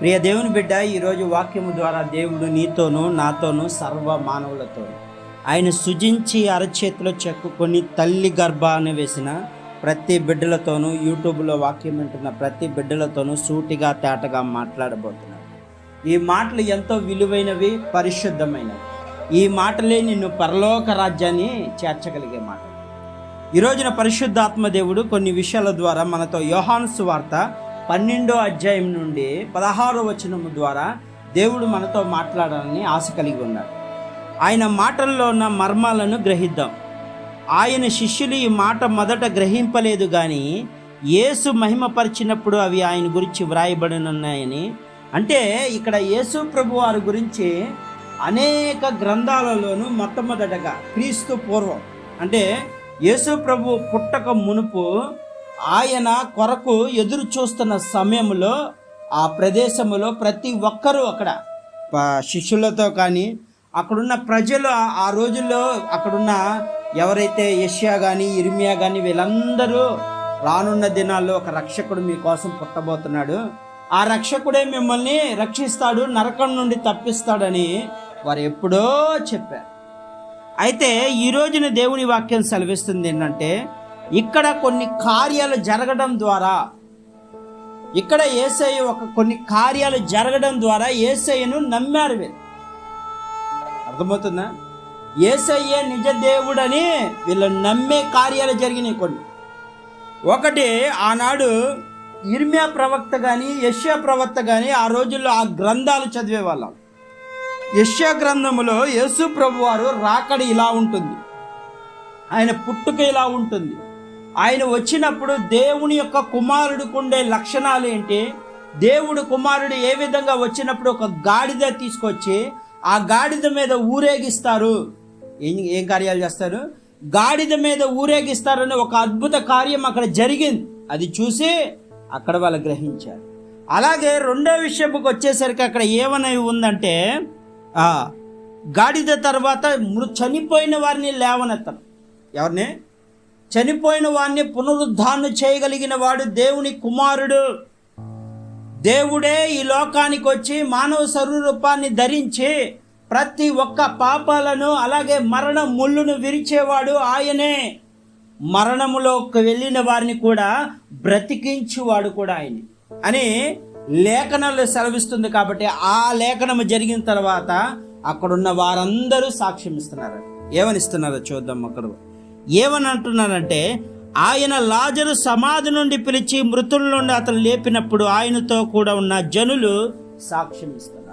ప్రియ దేవుని బిడ్డ ఈరోజు వాక్యము ద్వారా దేవుడు నీతోనూ నాతోనూ సర్వ మానవులతో. ఆయన సుజించి అరచేతిలో చెక్కుకొని తల్లి గర్భాన్ని వేసిన ప్రతి బిడ్డలతోనూ యూట్యూబ్లో వాక్యం వింటున్న ప్రతి బిడ్డలతోనూ సూటిగా తేటగా మాట్లాడబోతున్నాడు. ఈ మాటలు ఎంతో విలువైనవి పరిశుద్ధమైనవి. ఈ మాటలే నిన్ను పరలోక రాజ్యాన్ని చేర్చగలిగే మాట ఈ రోజున పరిశుద్ధాత్మ దేవుడు కొన్ని విషయాల ద్వారా మనతో యోహాన్స్ వార్త పన్నెండో అధ్యాయం నుండి పదహారో వచనము ద్వారా దేవుడు మనతో మాట్లాడాలని ఆశ కలిగి ఉన్నాడు. ఆయన మాటల్లో ఉన్న మర్మాలను గ్రహిద్దాం. ఆయన శిష్యులు ఈ మాట మొదట గ్రహింపలేదు కానీ యేసు మహిమపరిచినప్పుడు అవి ఆయన గురించి వ్రాయబడినున్నాయని. అంటే ఇక్కడ యేసు ప్రభు వారి గురించి అనేక గ్రంథాలలోనూ మొట్టమొదటగా క్రీస్తు పూర్వం. అంటే యేసు ప్రభు పుట్టక మునుపు ఆయన కొరకు ఎదురు చూస్తున్న సమయంలో ఆ ప్రదేశంలో ప్రతి ఒక్కరూ అక్కడ శిష్యులతో కానీ అక్కడున్న ప్రజలు ఆ- ఆ రోజుల్లో అక్కడున్న ఎవరైతే యష్యా కానీ ఇర్మియా కానీ వీళ్ళందరూ రానున్న దినాల్లో ఒక రక్షకుడు మీకోసం పుట్టబోతున్నాడు. ఆ రక్షకుడే మిమ్మల్ని రక్షిస్తాడు నరకం నుండి తప్పిస్తాడని వారు ఎప్పుడో చెప్పారు. అయితే ఈ రోజున దేవుని వాక్యం సెలవిస్తుంది ఏంటంటే ఇక్కడ కొన్ని కార్యాలు జరగడం ద్వారా ఇక్కడ ఏసయ్య ఒక కొన్ని కార్యాలు జరగడం ద్వారా ఏసయ్యను నమ్మారు వీళ్ళు. అర్థమవుతుందా? ఏసయ్యే నిజ దేవుడని వీళ్ళు నమ్మే కార్యాలు జరిగినాయి కొన్ని. ఒకటి ఆనాడు ఇర్మియా ప్రవక్త కానీ యష్యా ప్రవక్త కానీ ఆ రోజుల్లో ఆ గ్రంథాలు చదివే వాళ్ళం యష్యా గ్రంథములో యేసు ప్రభు వారు రాకడ ఇలా ఉంటుంది. ఆయన పుట్టుక ఇలా ఉంటుంది. ఆయన వచ్చినప్పుడు దేవుని యొక్క కుమారుడికి ఉండే లక్షణాలు ఏంటి? దేవుడు కుమారుడు ఏ విధంగా వచ్చినప్పుడు ఒక గాడిద తీసుకొచ్చి ఆ గాడిద మీద ఊరేగిస్తారు? ఏం ఏం కార్యాలు చేస్తారు? గాడిద మీద ఊరేగిస్తారని ఒక అద్భుత కార్యం అక్కడ జరిగింది. అది చూసి అక్కడ వాళ్ళు గ్రహించారు. అలాగే రెండో విషయంకి వచ్చేసరికి అక్కడ ఏమని ఉందంటే గాడిద తర్వాత మృ- చనిపోయిన వారిని లేవనెత్తారు ఎవరిని? చనిపోయిన వారిని పునరుద్ధారణ చేయగలిగిన వాడు దేవుని కుమారుడు. దేవుడే ఈ లోకానికి వచ్చి మానవ స్వరూపాన్ని ధరించి ప్రతి ఒక్క పాపాలను అలాగే మరణ ముళ్ళును విరిచేవాడు ఆయనే. మరణములోకి వెళ్ళిన వారిని కూడా బ్రతికించువాడు కూడా ఆయన. అని లేఖనాలు సెలవిస్తుంది కాబట్టి ఆ లేఖనము జరిగిన తర్వాత అక్కడున్న వారందరూ సాక్ష్యం ఇస్తున్నారు ఏమని ఇస్తున్నారో చూద్దాం అక్కడ. ఏమని అంటున్నానంటే ఆయన లాజరు సమాధి నుండి పిలిచి మృతుల నుండి అతను లేపినప్పుడు ఆయనతో కూడా ఉన్న జనులు సాక్ష్యం ఇస్తున్నారు.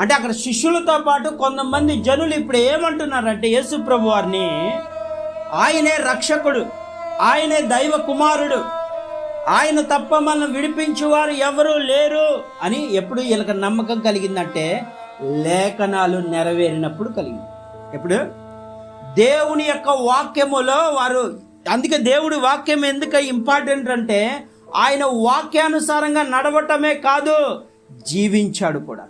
అంటే అక్కడ శిష్యులతో పాటు కొంతమంది జనులు ఇప్పుడు ఏమంటున్నారంటే యేసు ప్రభు వారిని ఆయనే రక్షకుడు ఆయనే దైవ కుమారుడు ఆయన తప్ప మనం విడిపించేవారు ఎవరు లేరు అని ఎప్పుడు వీళ్ళకి నమ్మకం కలిగిందంటే లేఖనాలు నెరవేరినప్పుడు కలిగింది. ఎప్పుడు? దేవుని యొక్క వాక్యములో వారు అందుకే దేవుడి వాక్యం ఎందుకు ఇంపార్టెంట్ అంటే ఆయన వాక్యానుసారంగా నడవటమే కాదు జీవించాడు కూడా.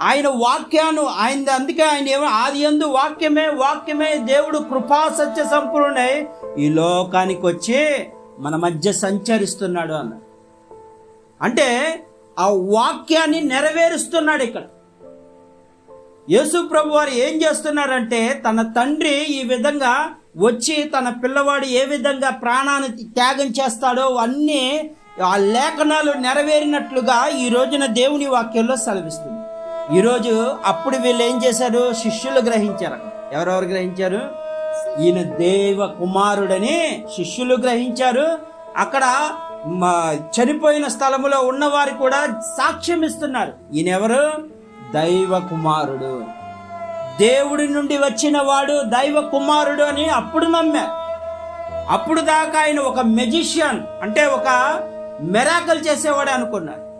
ఆయన వాక్యాను ఆయన అందుకే ఆయన ఏమో ఆది ఎందు వాక్యమే వాక్యమే దేవుడు కృపా సత్య సంపూర్ణై ఈ లోకానికి వచ్చి మన మధ్య సంచరిస్తున్నాడు అన్న అంటే ఆ వాక్యాన్ని నెరవేరుస్తున్నాడు ఇక్కడ. యేసు ప్రభు వారు ఏం చేస్తున్నారంటే తన తండ్రి ఈ విధంగా వచ్చి తన పిల్లవాడు ఏ విధంగా ప్రాణాన్ని త్యాగం చేస్తాడో అన్నీ ఆ లేఖనాలు నెరవేరినట్లుగా ఈ రోజున దేవుని వాక్యంలో సెలవిస్తుంది. ఈరోజు అప్పుడు వీళ్ళు ఏం చేశారు? శిష్యులు గ్రహించారు. ఎవరెవరు గ్రహించారు? ఈయన దేవ కుమారుడని శిష్యులు గ్రహించారు. అక్కడ మా చనిపోయిన స్థలములో ఉన్నవారు కూడా సాక్ష్యం ఇస్తున్నారు ఈయనెవరు? దైవ కుమారుడు దేవుడి నుండి వచ్చిన వాడు దైవ కుమారుడు అని అప్పుడు నమ్మా. అప్పుడు దాకా ఆయన ఒక మెజిషియన్ అంటే ఒక మెరాకల్ చేసేవాడు అనుకున్నాడు.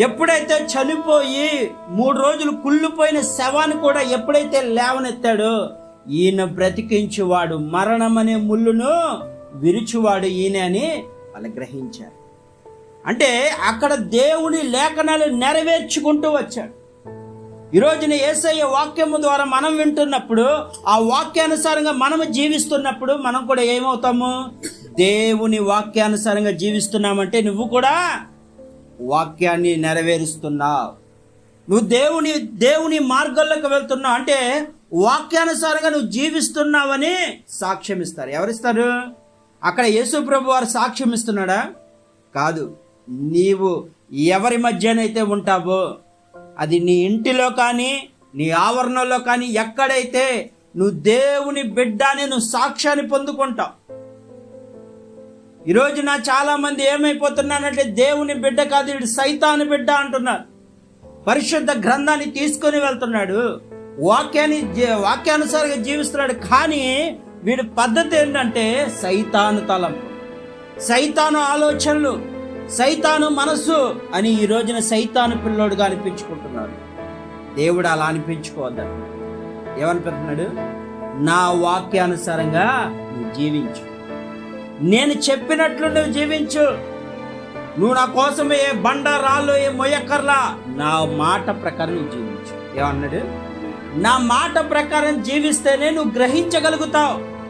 ఎప్పుడైతే చనిపోయి మూడు రోజులు కుళ్ళిపోయిన శవాన్ని కూడా ఎప్పుడైతే లేవనెత్తాడో ఈయన బ్రతికించువాడు మరణం అనే ముళ్ళును విరుచువాడు ఈయన అని వాళ్ళు గ్రహించారు. అంటే అక్కడ దేవుని లేఖనాలు నెరవేర్చుకుంటూ వచ్చాడు. ఈ రోజున ఏసయ్య వాక్యము ద్వారా మనం వింటున్నప్పుడు ఆ వాక్యానుసారంగా మనము జీవిస్తున్నప్పుడు మనం కూడా ఏమవుతాము? దేవుని వాక్యానుసారంగా జీవిస్తున్నామంటే నువ్వు కూడా వాక్యాన్ని నెరవేరుస్తున్నావు. నువ్వు దేవుని దేవుని మార్గంలోకి వెళ్తున్నావు అంటే వాక్యానుసారంగా నువ్వు జీవిస్తున్నావని సాక్ష్యం ఇస్తారు ఎవరిస్తారు? అక్కడ యేసు ప్రభు వారు సాక్ష్యం ఇస్తున్నాడా కాదు. నీవు ఎవరి మధ్యనైతే ఉంటావో అది నీ ఇంటిలో కానీ నీ ఆవరణలో కానీ ఎక్కడైతే నువ్వు దేవుని బిడ్డ అని నువ్వు సాక్ష్యాన్ని పొందుకుంటావు. ఈరోజు నా చాలామంది ఏమైపోతున్నానంటే దేవుని బిడ్డ కాదు వీడు సైతాను బిడ్డ అంటున్నారు. పరిశుద్ధ గ్రంథాన్ని తీసుకొని వెళ్తున్నాడు. వాక్యాన్ని జీ- వాక్యానుసారంగా జీవిస్తున్నాడు. కానీ వీడి పద్ధతి ఏంటంటే సైతాను తలం. సైతాను ఆలోచనలు. సైతాను మనస్సు అని ఈ రోజున సైతాను పిల్లోడుగా అనిపించుకుంటున్నాడు. దేవుడు అలా అనిపించుకోవద్దాడు ఏమనిపిస్తున్నాడు? నా వాక్యానుసారంగా నువ్వు జీవించు. నేను చెప్పినట్లు నువ్వు జీవించు. నువ్వు నా కోసం ఏ బండ రాళ్ళు ఏ మొయ్యక్కర్లా నా మాట ప్రకారం నువ్వు జీవించు. ఏమన్నాడు? నా మాట ప్రకారం జీవిస్తేనే నువ్వు గ్రహించగలుగుతావు.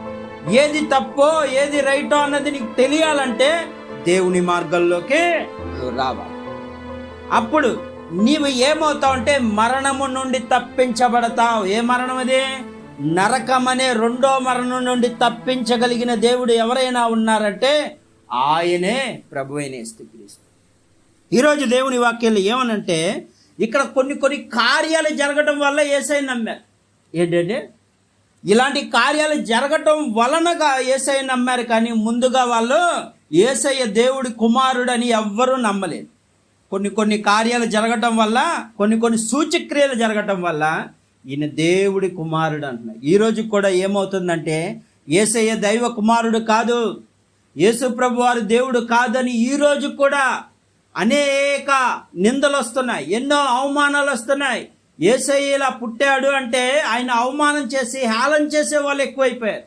ఏది తప్పో ఏది రైటో అన్నది నీకు తెలియాలంటే దేవుని మార్గంలోకే రావాలి. అప్పుడు నీవు ఏమవుతావు అంటే మరణము నుండి తప్పించబడతావు. ఏ మరణం అది? నరకం అనే రెండో మరణం నుండి తప్పించగలిగిన దేవుడు ఎవరైనా ఉన్నారంటే ఆయనే ప్రభు అయిన యేసుక్రీస్తు. ఈరోజు దేవుని వాక్యాలు ఏమనంటే ఇక్కడ కొన్ని కొన్ని కార్యాలు జరగడం వల్ల ఏసై నమ్మారు. ఏంటంటే ఇలాంటి కార్యాలు జరగటం వలనగా ఏసై నమ్మారు కానీ ముందుగా వాళ్ళు ఏసయ్య దేవుడి కుమారుడని ఎవ్వరూ నమ్మలేదు. కొన్ని కొన్ని కార్యాలు జరగటం వల్ల కొన్ని కొన్ని సూచక్రియలు జరగటం వల్ల ఈయన దేవుడి కుమారుడు అంటున్నారు ఈరోజు కూడా ఏమవుతుందంటే ఏసయ్య దైవ కుమారుడు కాదు యేసు ప్రభు వారు దేవుడు కాదని ఈరోజు కూడా అనేక నిందలు వస్తున్నాయి ఎన్నో అవమానాలు వస్తున్నాయి. ఏసై ఇలా పుట్టాడు అంటే ఆయన అవమానం చేసి హేళన చేసే వాళ్ళు ఎక్కువైపోయారు.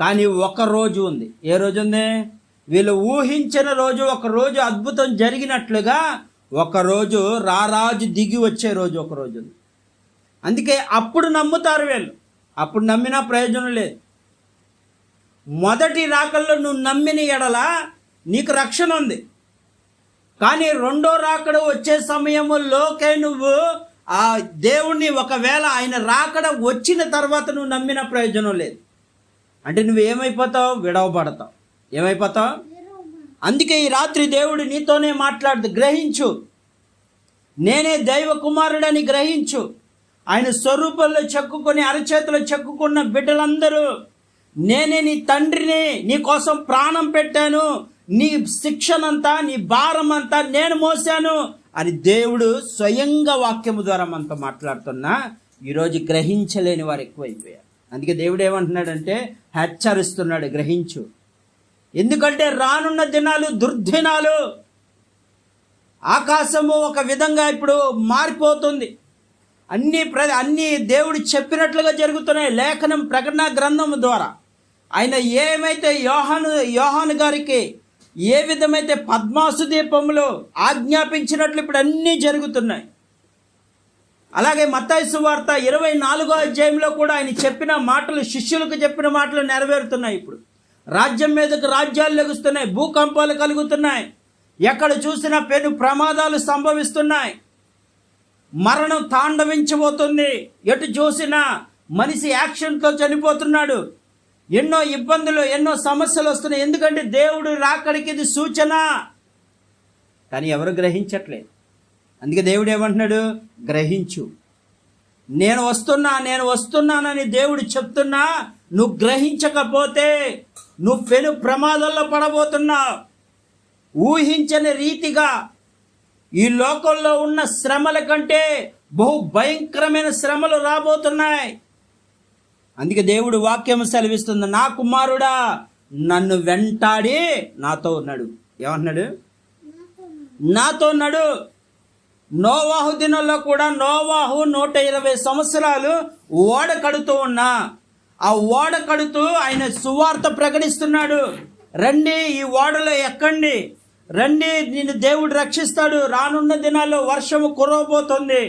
కానీ ఒక రోజు ఉంది. ఏ రోజు ఉంది? వీళ్ళు ఊహించిన రోజు ఒక రోజు అద్భుతం జరిగినట్లుగా ఒక రోజు రారాజు దిగి వచ్చే రోజు ఒక రోజు ఉంది. అందుకే అప్పుడు నమ్ముతారు వీళ్ళు. అప్పుడు నమ్మినా ప్రయోజనం లేదు. మొదటి రాకల్లో నువ్వు నమ్మిన ఎడల నీకు రక్షణ ఉంది. కానీ రెండో రాకడ వచ్చే సమయంలోకే నువ్వు ఆ దేవుణ్ణి ఒకవేళ ఆయన రాకడ వచ్చిన తర్వాత నువ్వు నమ్మిన ప్రయోజనం లేదు. అంటే నువ్వు ఏమైపోతావు? విడవబడతావు. ఏమైపోతావు? అందుకే ఈ రాత్రి దేవుడు నీతోనే మాట్లాడుతూ గ్రహించు. నేనే దైవ కుమారుడని గ్రహించు. ఆయన స్వరూపంలో చెక్కుకొని అరచేతిలో చెక్కుకున్న బిడ్డలందరూ నేనే నీ తండ్రిని నీ కోసం ప్రాణం పెట్టాను. నీ శిక్షనంతా నీ భారం అంతా నేను మోసాను. అని దేవుడు స్వయంగా వాక్యము ద్వారా మనతో మాట్లాడుతున్నా ఈరోజు గ్రహించలేని వారు ఎక్కువైపోయారు. అందుకే దేవుడు ఏమంటున్నాడంటే హెచ్చరిస్తున్నాడు గ్రహించు. ఎందుకంటే రానున్న దినాలు దుర్దినాలు ఆకాశము ఒక విధంగా ఇప్పుడు మారిపోతుంది. అన్ని ప్ర అన్ని దేవుడు చెప్పినట్లుగా జరుగుతున్నాయి లేఖనం ప్రకటన గ్రంథం ద్వారా. ఆయన ఏమైతే యోహాను యోహాను గారికి ఏ విధమైతే పద్మాసు దీపంలో ఆజ్ఞాపించినట్లు ఇప్పుడు అన్నీ జరుగుతున్నాయి. అలాగే మత్తాయి వార్త ఇరవై నాలుగో అధ్యాయంలో కూడా ఆయన చెప్పిన మాటలు శిష్యులకు చెప్పిన మాటలు నెరవేరుతున్నాయి ఇప్పుడు. రాజ్యం మీదకు రాజ్యాలు లెగుస్తున్నాయి భూకంపాలు కలుగుతున్నాయి. ఎక్కడ చూసినా పెను ప్రమాదాలు సంభవిస్తున్నాయి. మరణం తాండవించబోతుంది. ఎటు చూసినా మనిషి యాక్షన్తో చనిపోతున్నాడు. ఎన్నో ఇబ్బందులు ఎన్నో సమస్యలు వస్తున్నాయి. ఎందుకంటే దేవుడు రాకడికి ఇది సూచన. కానీ ఎవరు గ్రహించట్లేదు. అందుకే దేవుడు ఏమంటున్నాడు? గ్రహించు. నేను వస్తున్నా నేను వస్తున్నానని దేవుడు చెప్తున్నా నువ్వు గ్రహించకపోతే నువ్వు పెను ప్రమాదంలో పడబోతున్నావు ఊహించని రీతిగా ఈ లోకంలో ఉన్న శ్రమల కంటే బహు భయంకరమైన శ్రమలు రాబోతున్నాయి. అందుకే దేవుడు వాక్యం సెలవిస్తుంది నా కుమారుడా నన్ను వెంటాడి నాతో ఉన్నాడు ఏమన్నాడు నాతో ఉన్నాడు నోవాహు దినంలో కూడా నోవాహు నూట ఇరవై సంవత్సరాలు ఓడ కడుతూ ఉన్నా ఆ ఓడ కడుతూ ఆయన సువార్త ప్రకటిస్తున్నాడు. రండి ఈ ఓడలో ఎక్కండి రండి నిన్ను దేవుడు రక్షిస్తాడు. రానున్న దినాల్లో వర్షము కురవబోతుంది.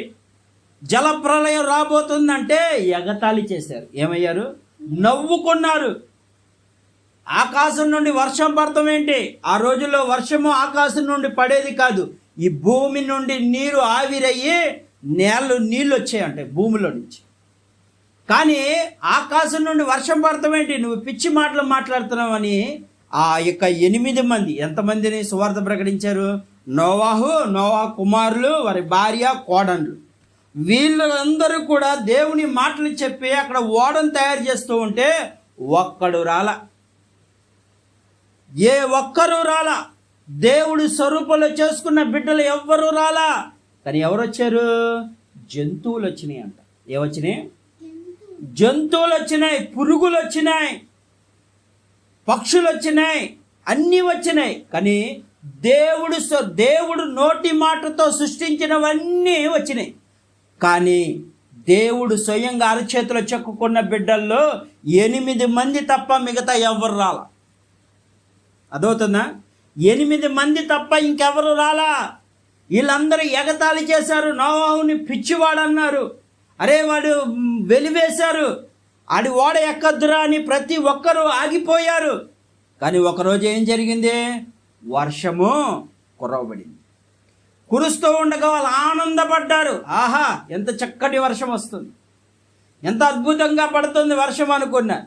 జల ప్రళయం రాబోతుందంటే ఎగతాళి చేశారు. ఏమయ్యారు? నవ్వుకున్నారు. ఆకాశం నుండి వర్షం పడతాం ఏంటి? ఆ రోజుల్లో వర్షము ఆకాశం నుండి పడేది కాదు. ఈ భూమి నుండి నీరు ఆవిరయ్యి నేలలు నీళ్ళు వచ్చాయంటే భూమిలో నుంచి. కానీ ఆకాశం నుండి వర్షం పడతామేంటి నువ్వు పిచ్చి మాటలు మాట్లాడుతున్నావని ఆ యొక్క ఎనిమిది మంది ఎంతమందిని సువార్త ప్రకటించారు? నోవాహు నోవా కుమారులు వారి భార్య కోడన్లు. వీళ్ళందరూ కూడా దేవుని మాటలు చెప్పి అక్కడ ఓడను తయారు చేస్తూ ఉంటే ఒక్కడు రాల. ఏ ఒక్కరు రాల. దేవుడు స్వరూపంలో చేసుకున్న బిడ్డలు ఎవ్వరూ రాలా. కానీ ఎవరు వచ్చారు? జంతువులు వచ్చినాయి అంట. ఏమొచ్చినాయి? జంతువులు వచ్చినాయి పురుగులు వచ్చినాయి పక్షులు వచ్చినాయి అన్నీ వచ్చినాయి. కానీ దేవుడు దేవుడు నోటి మాటతో సృష్టించినవన్నీ వచ్చినాయి. కానీ దేవుడు స్వయంగా అరచేతిలో చెక్కుకున్న బిడ్డల్లో ఎనిమిది మంది తప్ప మిగతా ఎవరు రాల. అదవుతుందా ఎనిమిది మంది తప్ప ఇంకెవరు రాలా. వీళ్ళందరూ ఎగతాళి చేశారు. నోవాహుని పిచ్చివాడు అన్నారు. అరే వాడు వెలివేశారు. ఆడి ఓడ ఎక్కద్దురా అని ప్రతి ఒక్కరూ ఆగిపోయారు. కానీ ఒకరోజు ఏం జరిగింది? వర్షము కురవబడింది. కురుస్తూ ఉండగా వాళ్ళు ఆనందపడ్డారు. ఆహా ఎంత చక్కటి వర్షం వస్తుంది. ఎంత అద్భుతంగా పడుతుంది వర్షం అనుకున్నా.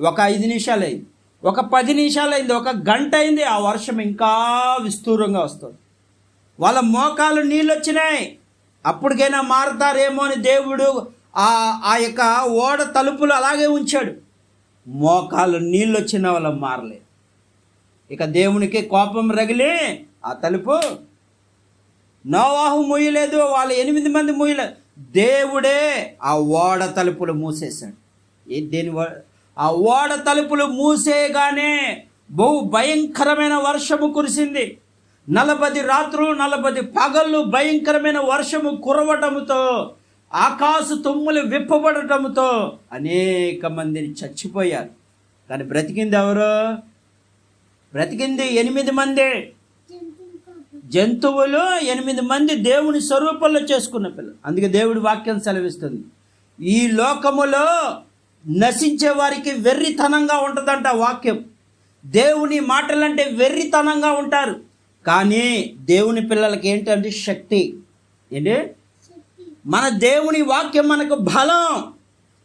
ఒక ఐదు నిమిషాలు అయింది ఒక పది నిమిషాలు అయింది ఒక గంట అయింది. ఆ వర్షం ఇంకా విస్తూరంగా వస్తుంది. వాళ్ళ మోకాలు నీళ్ళు వచ్చినాయి. అప్పటికైనా మారుతారేమో అని దేవుడు ఆ ఆ యొక్క ఓడ తలుపులు అలాగే ఉంచాడు. మోకాలు నీళ్ళు వచ్చిన వాళ్ళ మారలేదు. ఇక దేవునికి కోపం రగిలి ఆ తలుపు నోవాహు మూయలేదు వాళ్ళ ఎనిమిది మంది మూయలేదు దేవుడే ఆ ఓడ తలుపులు మూసేశాడు. ఏ దేని వ- ఆ ఓడ తలుపులు మూసేయగానే బహు భయంకరమైన వర్షము కురిసింది. నలభై రాత్రులు నలభై పగళ్ళు భయంకరమైన వర్షము కురవటముతో ఆకాశ తుమ్ములు విప్పబడటముతో అనేక మందిని చచ్చిపోయారు. కానీ బ్రతికింది ఎవరు? బ్రతికింది ఎనిమిది మంది. జంతువులు ఎనిమిది మంది దేవుని స్వరూపంలో చేసుకున్న పిల్లలు. అందుకే దేవుడి వాక్యం సెలవిస్తుంది. ఈ లోకములో నశించే వారికి వెర్రితనంగా ఉంటుందంట వాక్యం. దేవుని మాటలంటే వెర్రితనంగా ఉంటారు. కానీ దేవుని పిల్లలకి ఏంటంటే శక్తి. ఏంటి? మన దేవుని వాక్యం మనకు బలం.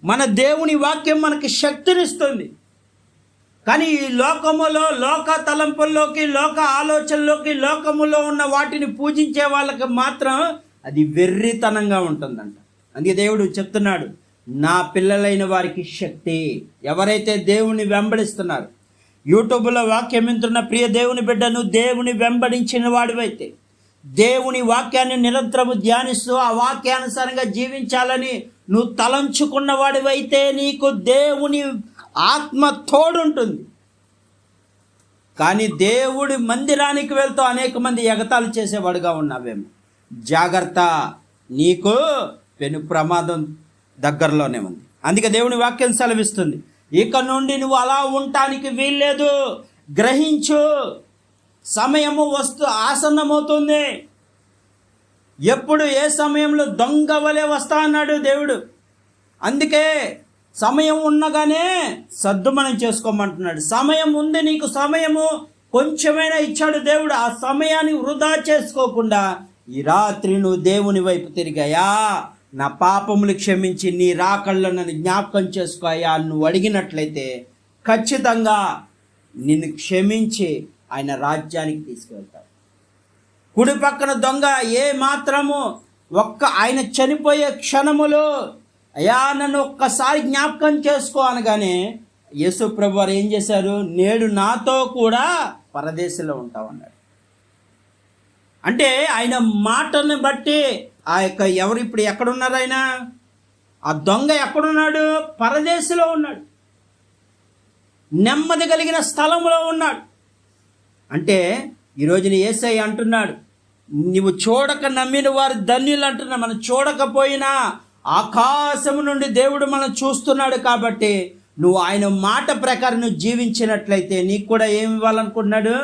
మన దేవుని వాక్యం మనకి శక్తినిస్తుంది. కానీ ఈ లోకములో లోక తలంపుల్లోకి లోక ఆలోచనలోకి లోకములో ఉన్న వాటిని పూజించే వాళ్ళకి మాత్రం అది వెర్రితనంగా ఉంటుందంట. అందుకే దేవుడు చెప్తున్నాడు నా పిల్లలైన వారికి శక్తి. ఎవరైతే దేవుని వెంబడిస్తున్నారు యూట్యూబ్లో వాక్యం వింటున్న ప్రియ దేవుని బిడ్డను దేవుని వెంబడించిన వాడివైతే దేవుని వాక్యాన్ని నిరంతరము ధ్యానిస్తూ ఆ వాక్యానుసారంగా జీవించాలని నువ్వు తలంచుకున్న వాడివైతే నీకు దేవుని ఆత్మ తోడుంటుంది. కానీ దేవుడి మందిరానికి వెళ్తూ అనేక మంది ఎగతాలు చేసేవాడుగా ఉన్నావేమో. జాగ్రత్త నీకు పెను ప్రమాదం దగ్గరలోనే ఉంది. అందుకే దేవుని వాక్యం సెలవిస్తుంది. ఇక నుండి నువ్వు అలా ఉండటానికి వీల్లేదు. గ్రహించు. సమయము వస్తు ఆసన్నమవుతుంది. ఎప్పుడు ఏ సమయంలో దొంగ వలె వస్తా అన్నాడు దేవుడు. అందుకే సమయం ఉన్నగానే సర్దుమనం చేసుకోమంటున్నాడు. సమయం ఉంది నీకు సమయము కొంచెమైనా ఇచ్చాడు దేవుడు. ఆ సమయాన్ని వృధా చేసుకోకుండా ఈ రాత్రి నువ్వు దేవుని వైపు తిరిగాయా? నా పాపములు క్షమించి నీ రాకళ్ళు నన్ను జ్ఞాపకం చేసుకోయా నువ్వు అడిగినట్లయితే ఖచ్చితంగా నిన్ను క్షమించి ఆయన రాజ్యానికి తీసుకువెళ్తాడు. కుడి పక్కన దొంగ ఏ మాత్రము ఒక్క ఆయన చనిపోయే క్షణములో అయ్యా నన్ను ఒక్కసారి జ్ఞాపకం చేసుకో అనగానే యేసు ప్రభు వారు ఏం చేశారు? నేడు నాతో కూడా పరదేశంలో ఉంటామన్నాడు అంటే ఆయన మాటలను బట్టి ఆ యొక్క ఎవరు ఇప్పుడు ఎక్కడున్నారు ఆయన? ఆ దొంగ ఎక్కడున్నాడు? పరదేశంలో ఉన్నాడు. నెమ్మది కలిగిన స్థలంలో ఉన్నాడు. అంటే ఈరోజున ఏసై అంటున్నాడు నువ్వు చూడక నమ్మిన వారు ధన్యులు అంటున్నా మనం చూడకపోయినా ఆకాశము నుండి దేవుడు మనం చూస్తున్నాడు కాబట్టి నువ్వు ఆయన మాట ప్రకారం నువ్వు జీవించినట్లయితే నీకు కూడా ఏమి ఇవ్వాలనుకుంటున్నాడు?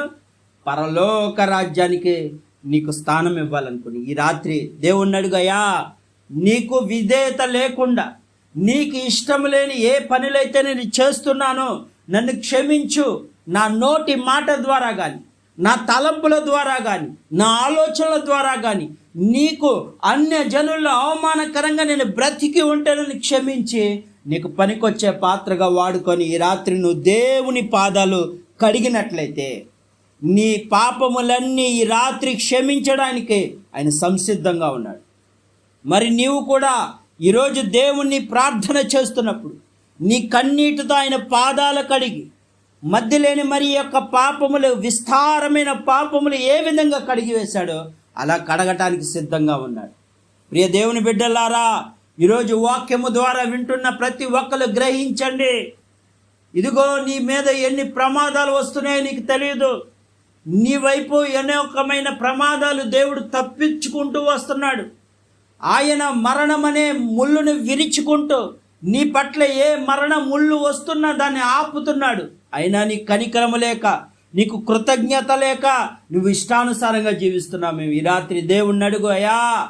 పరలోక రాజ్యానికి నీకు స్థానం ఇవ్వాలనుకుని ఈ రాత్రి దేవుణ్ణడుగయ్యా నీకు విధేయత లేకుండా నీకు ఇష్టం లేని ఏ పనులైతే నేను చేస్తున్నానో నన్ను క్షమించు. నా నోటి మాట ద్వారా కానీ నా తలంపుల ద్వారా కానీ నా ఆలోచనల ద్వారా కానీ నీకు అన్య జనుల్లో అవమానకరంగా నేను బ్రతికి ఉంటానని క్షమించి నీకు పనికొచ్చే పాత్రగా వాడుకొని ఈ రాత్రి నువ్వు దేవుని పాదాలు కడిగినట్లయితే నీ పాపములన్నీ ఈ రాత్రి క్షమించడానికి ఆయన సంసిద్ధంగా ఉన్నాడు. మరి నీవు కూడా ఈరోజు దేవుణ్ణి ప్రార్థన చేస్తున్నప్పుడు నీ కన్నీటితో ఆయన పాదాలు కడిగి మధ్యలేని మరి యొక్క పాపములు విస్తారమైన పాపములు ఏ విధంగా కడిగి వేశాడో అలా కడగటానికి సిద్ధంగా ఉన్నాడు. ప్రియ దేవుని బిడ్డలారా ఈరోజు వాక్యము ద్వారా వింటున్న ప్రతి ఒక్కరు గ్రహించండి. ఇదిగో నీ మీద ఎన్ని ప్రమాదాలు వస్తున్నాయో నీకు తెలియదు. నీ వైపు అనేకమైన ప్రమాదాలు దేవుడు తప్పించుకుంటూ వస్తున్నాడు. ఆయన మరణమనే ముళ్ళును విరుచుకుంటూ నీ పట్ల ఏ మరణ ముళ్ళు వస్తున్నా దాన్ని ఆపుతున్నాడు. అయినా నీ కనికరము లేక నీకు కృతజ్ఞత లేక నువ్వు ఇష్టానుసారంగా జీవిస్తున్నావు. మేము ఈ రాత్రి దేవుణ్ణి అడుగు అయ్యా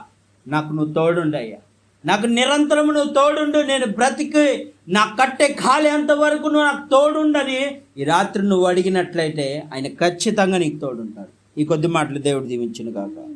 నాకు నువ్వు తోడుండు అయ్యా. నాకు నిరంతరం నువ్వు తోడుండు. నేను బ్రతికి నా కట్టె ఖాళీ వరకు నువ్వు నాకు తోడుండని ఈ రాత్రి నువ్వు అడిగినట్లయితే ఆయన ఖచ్చితంగా నీకు తోడుంటాడు. ఈ కొద్ది మాటలు దేవుడు దీవించును కాక